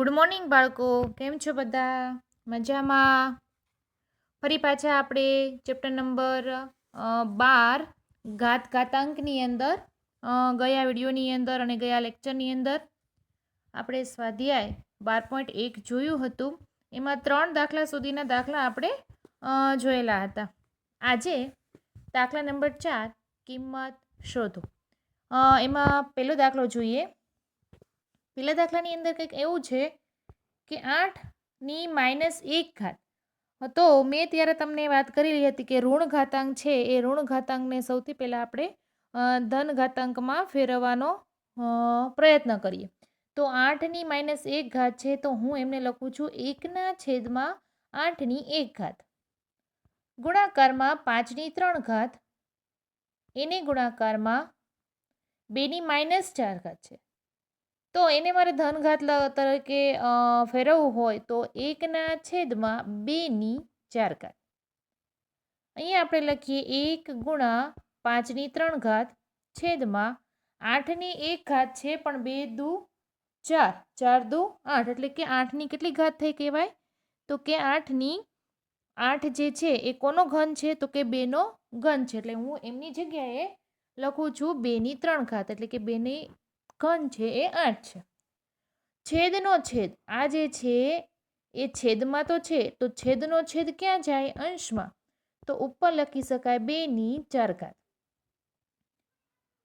Good morning બાળકો. કેમ છો બધા? મજામાં? ફરી પાછા આપણે ચેપ્ટર નંબર બાર, ઘાત ઘાતાંકની અંદર ગયા વિડીયોની અંદર અને ગયા લેક્ચરની અંદર આપણે સ્વાધ્યાય બાર પોઈન્ટ એક જોયું હતું. એમાં ત્રણ દાખલા સુધીના દાખલા આપણે જોયેલા હતા. આજે દાખલા નંબર ચાર, કિંમત શોધો. એમાં પહેલો દાખલો જોઈએ. પેલા દાખલાની અંદર કંઈક એવું છે કે આઠની માઇનસ એક ઘાત. તો મેં ત્યારે તમને વાત કરેલી હતી કે ઋણ ઘાતાંક છે એ ઋણ ઘાતાંકને સૌથી પહેલાં આપણે ધન ઘાતાંકમાં ફેરવવાનો પ્રયત્ન કરીએ. તો આઠની માઇનસ એક ઘાત છે તો હું એમને લખું છું એકના છેદમાં આઠની એક ઘાત. ગુણાકારમાં પાંચની ત્રણ ઘાત. એને ગુણાકારમાં બેની માઇનસ ચાર ઘાત છે. તો એને મારે ધનઘાત તરીકે ફેરવવું હોય તો એકના છેદમાં બેની ચાર ઘાત. અહીંયા આપણે લખીએ એક ગુણા પાંચની ત્રણ ઘાત છેદમાં આઠની એક ઘાત છે પણ બે દુ ચાર. ચાર દુ આઠ એટલે કે આઠની કેટલી ઘાત થઈ કહેવાય? તો કે આઠની આઠ જે છે એ કોનો ઘન છે? તો કે બેનો ઘન છે. એટલે હું એમની જગ્યાએ લખું છું બેની ત્રણ ઘાત એટલે કે બેની ઘન છે એ આઠ છે. છેદનો છેદ, આ જે છે એ છેદમાં તો છે, તો છેદનો છેદ ક્યાં જાય? અંશમાં. તો ઉપર લખી શકાય બેની ચાર ઘાત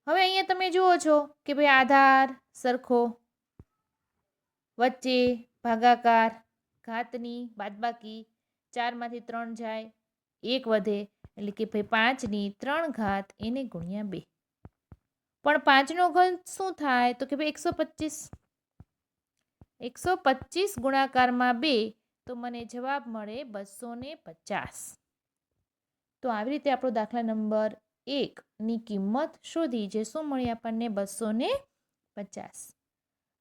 હવે અહીંયા તમે જુઓ છો કે ભાઈ આધાર, સરખો, વચ્ચે, ભાગાકાર, ઘાતની, બાદબાકી, ચારમાંથી ત્રણ જાય, એક વધે, એટલે કે ભાઈ પાંચની ત્રણ ઘાત એને ગુણ્યા બે. પણ પાંચનો ઘન શું થાય? તો કે ભાઈ એકસો પચીસ. એકસો પચીસ ગુણાકારમાં બે, તો મને જવાબ મળે બસો ને પચાસ. તો આવી રીતે આપણો દાખલા નંબર એકની કિંમત શોધી, જે શું મળી આપણને બસો ને પચાસ.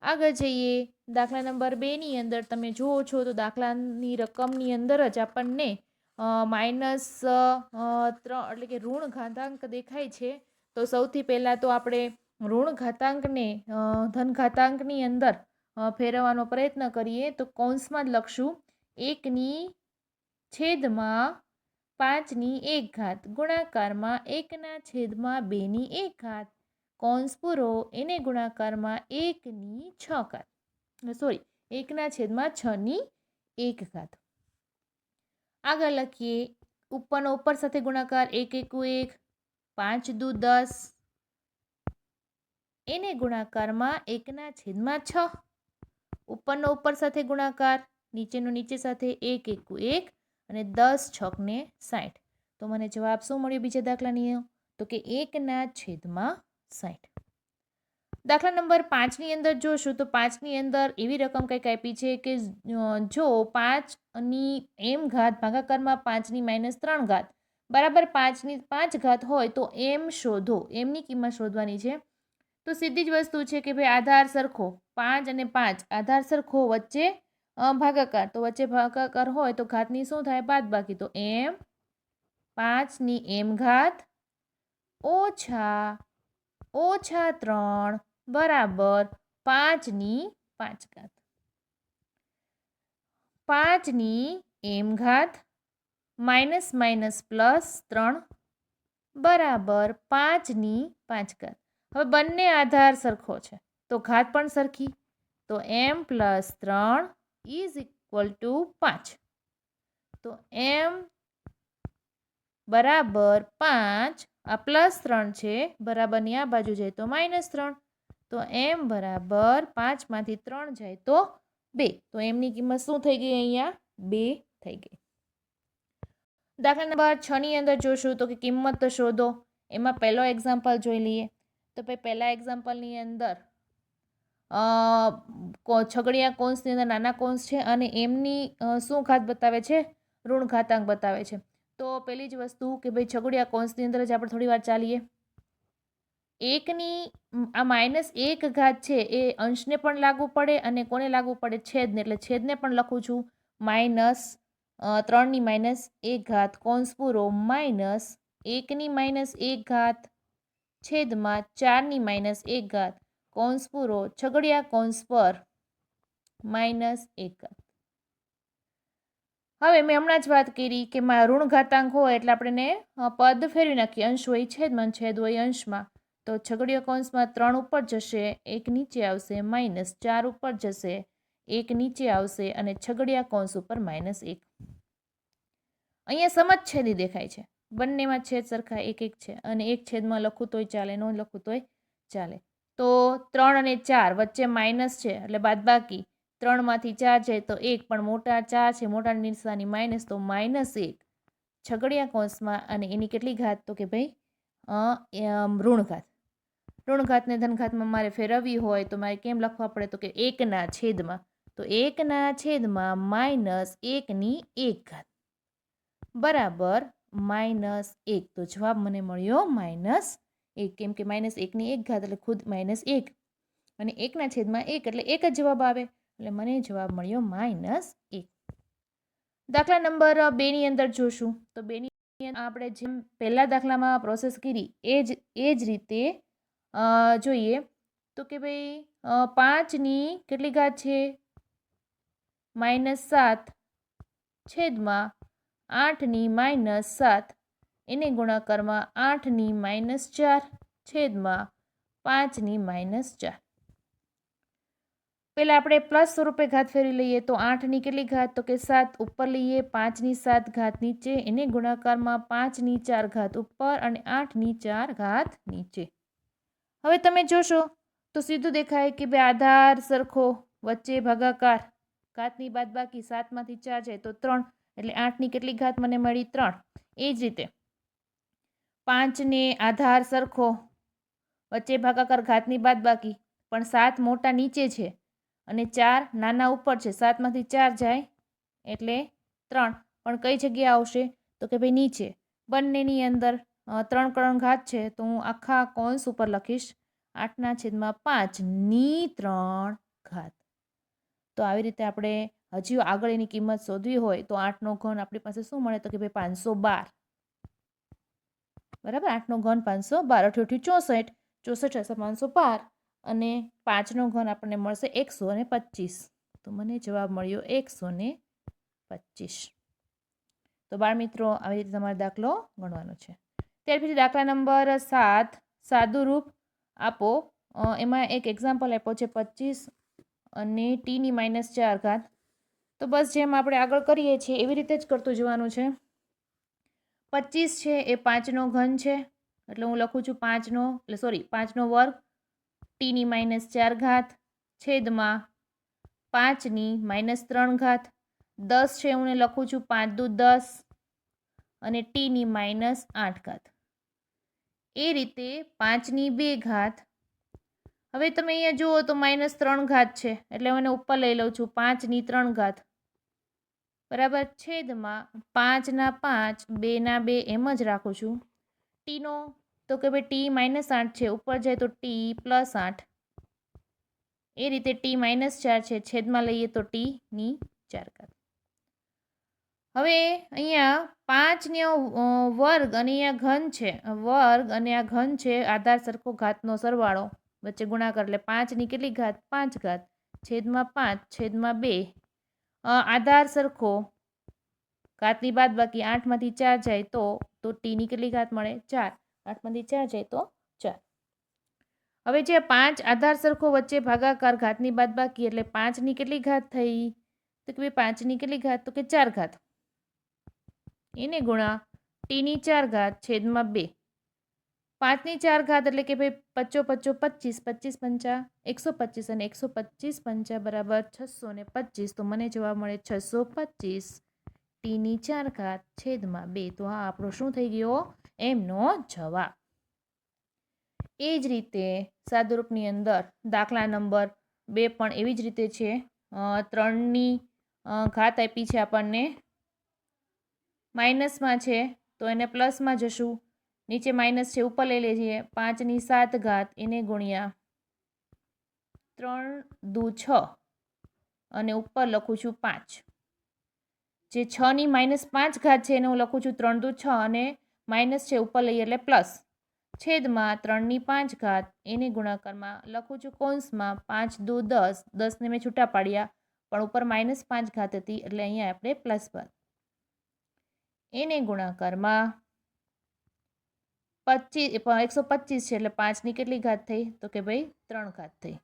આગળ જઈએ. દાખલા નંબર બેની અંદર તમે જુઓ છો, તો દાખલાની રકમની અંદર જ આપણને માઇનસ ત્રણ એટલે કે ઋણ ઘાતાંક દેખાય છે. તો સૌથી પહેલાં તો આપણે ઋણ ઘાતાંકને ધન ઘાતાંકની અંદર ફેરવવાનો પ્રયત્ન કરીએ તો કૌંસમાં જ લખશું એકની છેદમાં પાંચની એક ઘાત, ગુણાકારમાં એકના છેદમાં બેની એક ઘાત, કૌંસ પૂરો એને ગુણાકારમાં એકની છ ઘાત સોરી એકના છેદમાં છની એક ઘાત. આગળ લખીએ, ઉપરનો, ઉપર સાથે ગુણાકાર એક, એકુ, એક પાંચ દુ દસ. એને ગુણાકારમાં એકના છેદમાં છ. ઉપરનો ઉપર સાથે ગુણાકાર, નીચેનો નીચે સાથે એક, એકુ એક અને દસ છકને સાઠ તો મને જવાબ શું મળ્યો બીજા દાખલાની તો કે એકના છેદમાં સાઠ દાખલા નંબર પાંચની અંદર જોશું તો પાંચની અંદર એવી રકમ કંઈક આપી છે કે જો પાંચની એમ ઘાત ભાગાકારમાં પાંચની માઇનસ ત્રણ ઘાત બરાબર પાંચની, પાંચ ઘાત હોય તો એમ શોધો. એમની કિંમત શોધવાની છે. તો સીધી જ વસ્તુ છે કે ભાઈ આધાર સરખો, પાંચ અને પાંચ. આધાર સરખો વચ્ચે ભાગાકાર. તો વચ્ચે ભાગાકાર હોય તો ઘાતની શું થાય? બાદ બાકી. તો એમ પાંચની એમ ઘાત ઓછા ઓછા ત્રણ બરાબર પાંચની પાંચ ઘાત. પાંચની એમ ઘાત માઇનસ માઇનસ પ્લસ ત્રણ બરાબર પાંચની પાંચ ઘાત. હવે બંને આધાર સરખો છે. તો ઘાત પણ સરખી. તો એમ પ્લસ ત્રણ ઇઝ ઇક્વલ ટુ પાંચ. તો એમ બરાબર પાંચ, આ પ્લસ ત્રણ છે બરાબરની આ બાજુ જાય તો માઇનસ ત્રણ. તો એમ બરાબર પાંચમાંથી ત્રણ જાય તો બે. તો એમની કિંમત શું થઈ ગઈ અહીંયા? બે થઈ ગઈ. દાખલા નંબર છની અંદર જોશું તો કે કિંમત શોધો. એમાં પહેલો એક્ઝામ્પલ જોઈ લઈએ. તો ભાઈ પહેલા એક્ઝામ્પલની અંદર છગડિયા કોન્સની અંદર નાના કોન્સ છે અને એમની શું ઘાત બતાવે છે? ઋણ ઘાતાંક બતાવે છે. તો પહેલી જ વસ્તુ કે ભાઈ છગડિયા કોન્સની અંદર જ આપણે થોડી વાર ચાલીએ. એકની આ માઇનસ એક ઘાત છે એ અંશને પણ લાગુ પડે અને કોને લાગુ પડે? છેદને. એટલે છેદને પણ લખું છું. માઇનસ ત્રણની માઇનસ એક ઘાત પૂરો માઇનસ એકની માઇનસ એક ઘાત છેદમાં ચારની માઇનસ એક ઘાત પૂરો છગડિયા કૌંસ પર માઇનસ એક ઘાત. હવે મેં હમણાં જ વાત કરી કે માં ઋણ ઘાતાંક હોય એટલે આપણે પદ ફેરવી નાખીએ. અંશ હોય, છેદમાં છેદ હોય, અંશમાં. તો છગડીયો કૌંસમાં ત્રણ ઉપર જશે, એક નીચે આવશે, માઇનસ ચાર ઉપર જશે એક નીચે આવશે અને છગડિયા કૌંસ ઉપર માઇનસ એક. અહીંયા સમછેદી દેખાય છે. બંનેમાં છેદ સરખા એક એક છે અને એક છેદમાં લખું તોય ચાલે, ન લખું તોય ચાલે. તો ત્રણ અને ચાર વચ્ચે માઇનસ છે એટલે બાદબાકી ત્રણમાંથી ચાર છે તો એક, પણ મોટા ચાર છે, મોટા નિશાની માઇનસ તો માઇનસ એક. છગડિયા કૌંસમાં અને એની કેટલી ઘાત? તો કે ભાઈ ઋણઘાત. ઋણઘાતને ધનઘાતમાં મારે ફેરવવી હોય તો મારે કેમ લખવા પડે? તો કે એકના છેદમાં. તો એકના છેદમાં માઇનસ એકની એક ઘાત. બરાબર, માઇનસ એક. તો જવાબ મને મળ્યો માઇનસ એક. કેમ કે માઇનસ એકની એક ઘાત એટલે ખુદ માઇનસ એક. અને એકના છેદમાં એક એટલે એક જ જવાબ આવે. એટલે મને જવાબ મળ્યો માઇનસ એક. દાખલા નંબર બેની અંદર જોશું. તો બેની આપણે જેમ પહેલા દાખલામાં પ્રોસેસ કરી, એ જ એ જ રીતે જોઈએ. તો કે ભાઈ પાંચની કેટલી ઘાત છે? માઇનસ સાત છેદમાં આઠની માઇનસ સાત. એને ગુણાકારમાં આઠની માઇનસ ચાર છેદમાં પાંચની માઇનસ ચાર. પહેલાં આપણે પ્લસ સ્વરૂપે ઘાત ફેરવી લઈએ તો આઠની કેટલી ઘાત? તો કે સાત ઉપર લઈએ પાંચની સાત ઘાત નીચે. એને ગુણાકારમાં પાંચની ચાર ઘાત ઉપર અને આઠની ચાર ઘાત નીચે. હવે તમે જોશો તો સીધું દેખાય કે બે આધાર સરખો વચ્ચે ભાગાકાર ઘાતની બાદબાકી સાતમાંથી ચાર જાય તો ત્રણ, એટલે આઠની કેટલી ઘાત મને મળી? ત્રણ. એ જ રીતે પાંચને આધાર સરખો, વચ્ચે ભાગાકાર ઘાતની બાદબાકી, પણ સાત મોટા નીચે છે અને ચાર નાના ઉપર છે. સાતમાંથી ચાર જાય એટલે ત્રણ. પણ કઈ જગ્યાએ આવશે? તો કે ભાઈ નીચે. બંનેની અંદર ત્રણ કરણ ઘાત છે, તો હું આખા કોન્સ ઉપર લખીશ. આઠના છેદમાં પાંચની ત્રણ ઘાત. તો આવી રીતે આપણે હજી આગળ એની કિંમત શોધવી હોય તો આઠનો ઘન આપણી પાસે શું મળે તો કે ભાઈ પાંચસો બાર. બરાબર? આઠનો ઘન પાંચસો બાર. અઠ્યોઠી ચોસઠ. ચોસઠ હશે પાંચસો બાર. અને પાંચનો ઘન આપણને મળશે એકસો અને પચીસ. તો મને જવાબ મળ્યો એકસો ને પચીસ. તો બાળ મિત્રો, આવી રીતે તમારે દાખલો ગણવાનો છે. ત્યાર પછી દાખલા નંબર સાત. સાદુરૂપ આપો. એમાં એક એક્ઝામ્પલ આપ્યો છે પચીસ અને ટીની માઇનસ ચાર ઘાત. તો બસ જેમ આપણે આગળ કરીએ છીએ, એવી રીતે જ કરતું જવાનું છે. પચીસ છે, એ પાંચનો ઘન છે. એટલે હું લખું છું પાંચનો એટલે સોરી પાંચનો વર્ગ. ટીની માઇનસ ચાર ઘાત, છેદમાં પાંચની માઇનસ ત્રણ ઘાત. દસ છે, હું લખું છું પાંચ દુ દસ. અને ટીની માઇનસ આઠ ઘાત. એ રીતે પાંચની બે ઘાત હવે તમે અહીંયા જુઓ તો માઇનસ ત્રણ ઘાત છે. એટલે હું એને ઉપર લઈ લઉં છું. પાંચની ત્રણ ઘાત. બરાબર? છેદમાં પાંચના પાંચ, બેના બે એમ જ રાખું છું. ટીનો તો કે ભાઈ ટી માઇનસ આઠ છે. ઉપર જાય તો ટી પ્લસ આઠ. એ રીતે ટી માઇનસ ચાર છે. છેદમાં લઈએ તો ટીની ચાર ઘાત. હવે અહીંયા પાંચનો વર્ગ અને અહીંયા ઘન છે. વર્ગ અને આ ઘન છે. આધાર સરખો ઘાતનો સરવાળો. વચ્ચે ગુણાકાર એટલે પાંચની કેટલી ઘાત? પાંચ ઘાત. છેદમાં પાંચ છેદમાં બે. અ, આધાર સરખો. ઘાતની બાદ બાકી આઠમાંથી ચાર જાય તો તો ટીની કેટલી ઘાત મળે? ચાર. આઠમાંથી ચાર જાય તો ચાર. હવે જે પાંચ આધાર સરખો વચ્ચે ભાગાકાર ઘાતની બાદ બાકી એટલે પાંચની કેટલી ઘાત થઈ? તો કે ભાઈ પાંચની કેટલી ઘાત? તો કે ચાર ઘાત. એને ગુણા ટીની ચાર ઘાત છેદમાં બે. પાંચની ચાર ઘાત એટલે કે ભાઈ પચ્ચો પચ્ચો પચીસ પચીસ પંચા, એકસો પચીસ અને એકસો પચીસ પંચા બરાબર છસો ને પચીસ. તો મને જવાબ મળે છસો પચીસ. ટીની ચાર ઘાત છેદમાં બે. તો આ આપણો શું થઈ ગયો? એમનો જવાબ. એ જ રીતે સાદુરૂપની અંદર દાખલા નંબર બે પણ એવી જ રીતે છે. ત્રણની ઘાત આપી છે આપણને. માઇનસમાં છે, તો એને પ્લસમાં જશું. નીચે માઇનસ છે, ઉપર લઈ લઈએ પાંચની સાત ઘાત એને ગુણ્યા ત્રણ દુ છ અને ઉપર લખું છું પાંચ. જે છની માઇનસ પાંચ ઘાત છે, એને હું લખું છું ત્રણ દુ છ અને માઇનસ છે, ઉપર લઈએ એટલે પ્લસ. છેદમાં ત્રણની પાંચ ઘાત એને ગુણાકારમાં લખું છું કૌંસમાં પાંચ દુ દસ. દસને મેં છૂટા પાડ્યા, પણ ઉપર માઇનસ પાંચ ઘાત હતી એટલે અહીંયા આપણે પ્લસ બાદ એને ગુણાકારમાં પચીસ એકસો પચીસ છે એટલે પાંચની કેટલી ઘાત થઈ? તો કે ભાઈ ત્રણ ઘાત થઈ.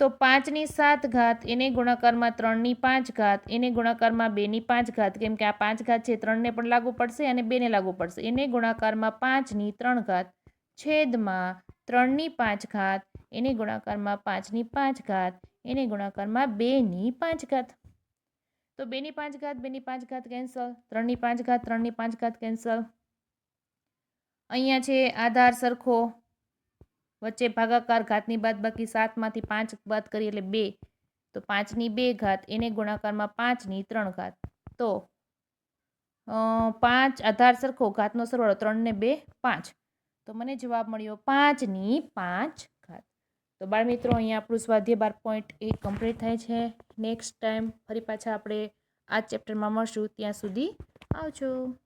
તો પાંચની સાત ઘાત, એને ગુણાકારમાં ત્રણની પાંચ ઘાત, એને ગુણાકારમાં બેની પાંચ ઘાત, કેમ કે આ પાંચ ઘાત છે ત્રણને પણ લાગુ પડશે અને બેને લાગુ પડશે. એને ગુણાકારમાં પાંચની ત્રણ ઘાત છેદમાં ત્રણની પાંચ ઘાત, એને ગુણાકારમાં પાંચની પાંચ ઘાત, એને ગુણાકારમાં બેની પાંચ ઘાત. તો બેની પાંચ ઘાત, બેની પાંચ ઘાત કેન્સલ ત્રણની પાંચ ઘાત, ત્રણની પાંચ ઘાત કેન્સલ અહીંયા છે આધાર સરખો, વચ્ચે ભાગાકાર ઘાતની બાદ બાકી સાતમાંથી પાંચ બાદ કરીએ એટલે બે. તો પાંચની બે ઘાત, એને ગુણાકારમાં પાંચની ત્રણ ઘાત. તો પાંચ આધાર સરખો, ઘાતનો સરવાળો ત્રણને બે, પાંચ. તો મને જવાબ મળ્યો પાંચની પાંચ ઘાત. તો બાળમિત્રો, અહીંયા આપણું સ્વાધ્યાય બાર પોઈન્ટ એક કમ્પ્લીટ થાય છે. નેક્સ્ટ ટાઈમ ફરી પાછા આપણે આ ચેપ્ટરમાં મળશું. ત્યાં સુધી આવજો.